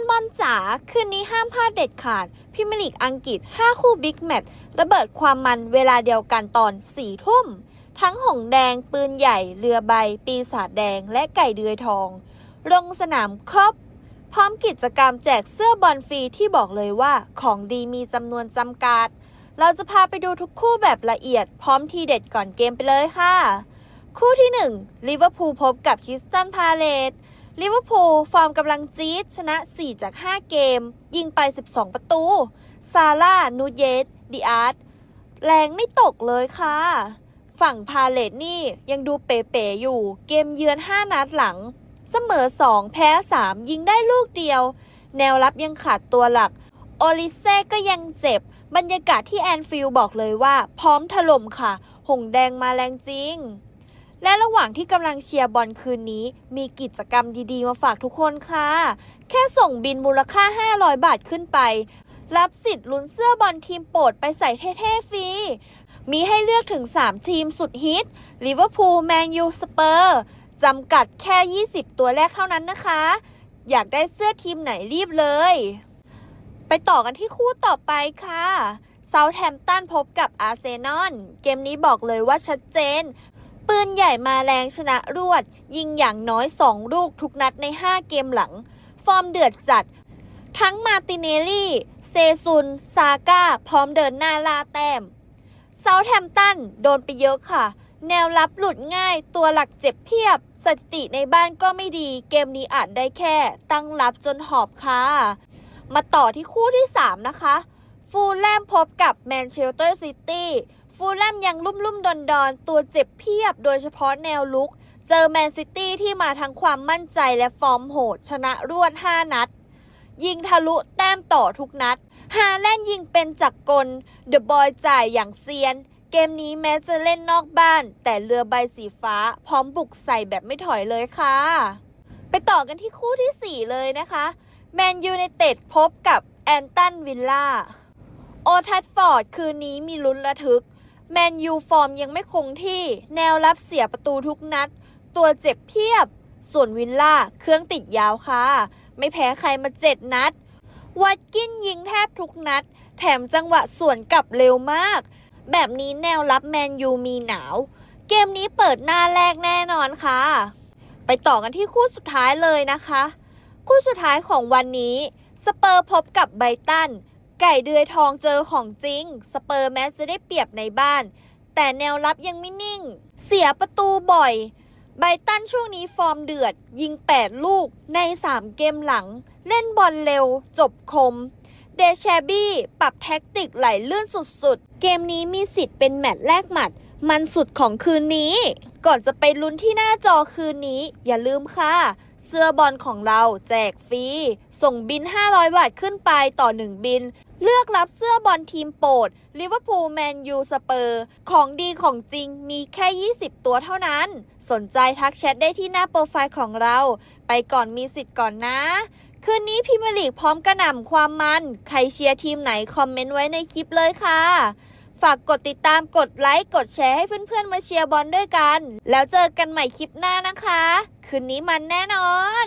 นบอลจ๋าคืนนี้ห้ามพลาดเด็ดขาดพรีเมียร์ลีกอังกฤษ 5 คู่บิ๊กแมตช์ระเบิดความมันเวลาเดียวกันตอน 4 ทุ่ม ทั้งหงแดง ปืนใหญ่ เรือใบ ปีศาจแดง และไก่เดือยทอง ลงสนามครบพร้อมกิจกรรมแจกเสื้อบอลฟรีที่บอกเลยว่าของดีมีจำนวนจำกัด เราจะพาไปดูทุกคู่แบบละเอียด พร้อมทีเด็ดก่อนเกมไปเลยค่ะ คู่ที่1ลิเวอร์พูลพบกับคิสตันพาเลต ลิเวอร์พูลฟอร์มกำลังจี๊ดชนะ 4 จาก 5 เกม ยิงไป 12 ประตู ซาร่า นูเยสดิอาร์ตแรงไม่ตกเลยค่ะ ฝั่งพาเลตนี่ยังดูเป๋ๆอยู่ เกมเยือน 5 นัดหลัง เสมอ 2 แพ้ 3 ยิงได้ลูกเดียว แนวรับยังขาดตัวหลัก โอลิเซ่ก็ยังเจ็บ บรรยากาศที่แอนฟิลบอกเลยว่า พร้อมถล่มค่ะ หงแดงมาแรงจริง และระหว่างที่กำลังเชียร์บอลคืนนี้ มีกิจกรรมดีๆ มาฝากทุกคนค่ะ แค่ส่งบินมูลค่า 500 บาทขึ้นไป รับสิทธิ์ลุ้นเสื้อบอลทีมโปรดไปใส่เท่ๆฟรี มีให้เลือกถึง 3 ทีมสุดฮิตลิเวอร์พูลแมนยูสเปอร์จำกัดแค่ 20 ตัวแรกเท่านั้นนะคะ อยากได้เสื้อทีมไหนรีบเลย ไปต่อกันที่คู่ต่อไปค่ะเซาท์แฮมป์ตันพบกับอาร์เซนอล เกมนี้บอกเลยว่าชัดเจน ปืนใหญ่มาแรงชนะรวด ยิงอย่างน้อย 2 ลูกทุกนัดใน 5 เกมหลัง ฟอร์มเดือดจัด ทั้งมาติเนลลี่ เซซุน ซาก้า พร้อมเดินหน้าล่าแต้มเซาท์แฮมตันโดนไปเยอะค่ะ แนวรับหลุดง่ายตัวหลักเจ็บเพียบ สถิติในบ้านก็ไม่ดี เกมนี้อาจได้แค่ ตั้งรับจนหอบค่ะ มาต่อที่คู่ที่ 3 นะคะ ฟูลแลมพบกับแมนเชสเตอร์ซิตี้ ฟูลแลมยังลุ่มลุ่มดอนดอนตัวเจ็บเพียบโดยเฉพาะแนวลุก เจอแมนซิตี้ที่มาทั้งความมั่นใจและฟอร์มโหด ชนะรวด 5 นัด ยิงทะลุแต้มต่อทุกนัด ฮาแลนด์ยิงเป็นจักรกลเดอะบอยจ่ายอย่างเซียน เกมนี้แม้จะเล่นนอกบ้าน แต่เรือใบสีฟ้า พร้อมบุกใส่แบบไม่ถอยเลยค่ะ ไปต่อกันที่คู่ที่ 4 เลยนะคะแมนยู i นเต็ดพบกับแอนตันวิลล่าโอทัดฟอร์ดคืนนี้มีลุ้นระทึก แมนยูฟอร์มยังไม่คงที่ แนวรับเสียประตูทุกนัด ตัวเจ็บเพียบ ส่วนวิลล่า เครื่องติดยาวค่ะ ไม่แพ้ใครมาเจ็ดนัด วัดกินยิงแทบทุกนัด แถมจังหวะสวนกลับเร็วมาก แบบนี้แนวรับแมนยูมีหนาว เกมนี้เปิดหน้าแรกแน่นอนค่ะ ไปต่อกันที่คู่สุดท้ายเลยนะคะ คู่สุดท้ายของวันนี้ สเปอร์พบกับไบตัน ไก่เดือยทองเจอของจริง สเปอร์แม้จะได้เปรียบในบ้าน แต่แนวรับยังไม่นิ่ง เสียประตูบ่อย ไบตันช่วงนี้ฟอร์มเดือด ยิง 8 ลูกใน 3 เกมหลัง เล่นบอลเร็ว จบคม เดชแชบี้ ปรับแท็กติกไหลลื่นสุดๆ เกมนี้มีสิทธิ์เป็นแมตช์แรกหมัด มันสุดของคืนนี้ ก่อนจะไปลุ้นที่หน้าจอคืนนี้ อย่าลืมค่ะ เสื้อบอลของเราแจกฟรี ส่งบิน 500 บาทขึ้นไปต่อ 1 บิน เลือกรับเสื้อบอลทีมโปรดลิเวอร์พูลแมนยูสเปอร์ของดีของจริงมีแค่ 20 ตัวเท่านั้น สนใจทักแชทได้ที่หน้าโปรไฟล์ของเรา ไปก่อนมีสิทธิ์ก่อนนะ คืนนี้พรีเมียร์ลีกพร้อมกระหน่ำความมัน ใครเชียร์ทีมไหนคอมเมนต์ไว้ในคลิปเลยค่ะ ฝากกดติดตามกดไลค์กดแชร์ให้เพื่อนๆมาเชียร์บอลด้วยกัน แล้วเจอกันใหม่คลิปหน้านะคะ คืนนี้มันแน่นอน